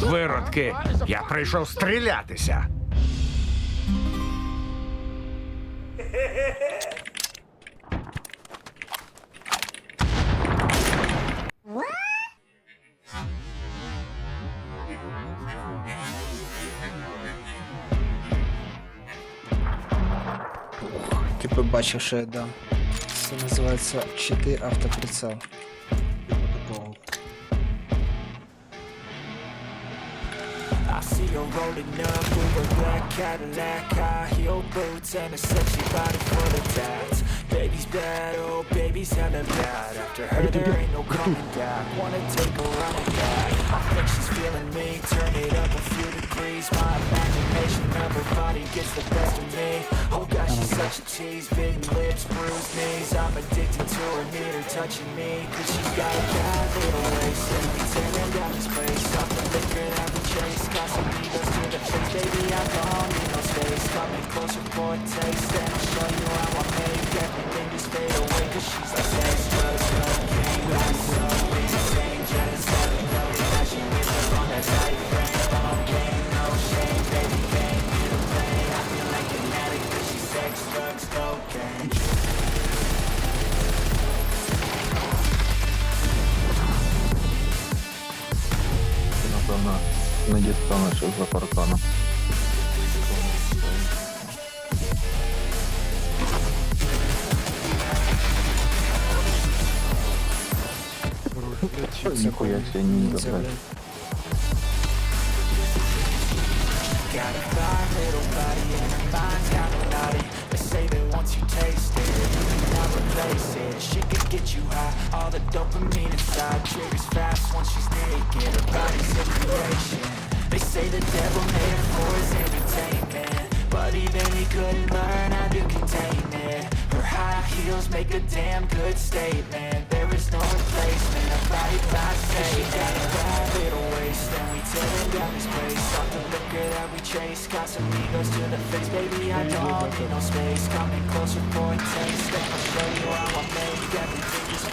Виродки, я прийшов стрілятися. Ти побачив, що я дам. Це називається щити автоприцел. I see her rolling up with a black Cadillac High heel boots and a sexy body full of tats. Baby's bad, oh baby's hella bad. After her there ain't no coming back. Wanna take a run at that. I think she's feeling me. Turn it up a few degrees. My imagination of her body gets the best of me. Oh gosh, she's such a tease Big lips, bruised knees. I'm addicted to her, need her touching me. Cause she's got a bad little waist. And we tearing down this place. Off the liquor that chase Got some needles to the face Baby, alcohol need no space Coming closer for a taste And I'll show you how I make everything just fade away Cause she's like sex, drugs, cocaine That's so insane Jealous of the love that she with her on that tight frame Don't no shame, baby, can't get to blame I feel like an addict cause she's sex, drugs, cocaine I'm not. Не дістанеш за парканом. Ніхуя себе не Це, dopamine inside Triggers fast once she's naked, her body's a creation They say the devil made her for his entertainment. But even he couldn't learn how to contain it. Her high heels make a damn good statement. There is no replacement, her body by She got a bad little waist And we tearing down this place. Off the liquor that we chase. Got some egos to the face. Baby, I don't need no space. Coming closer for a taste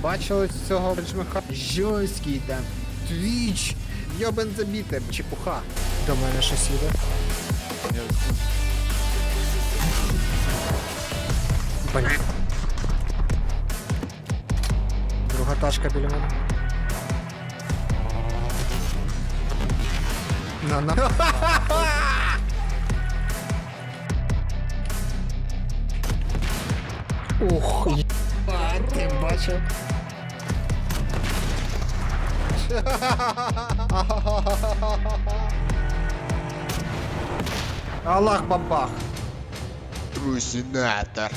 Бачили цього бриджмиха? Жорсткий там. Твіч. Йобен забітер. Чепуха. До мене щось їде. Блін. Друга ташка біля мене. На на. Ох, бачив? Аллах бабах. Трусинатор.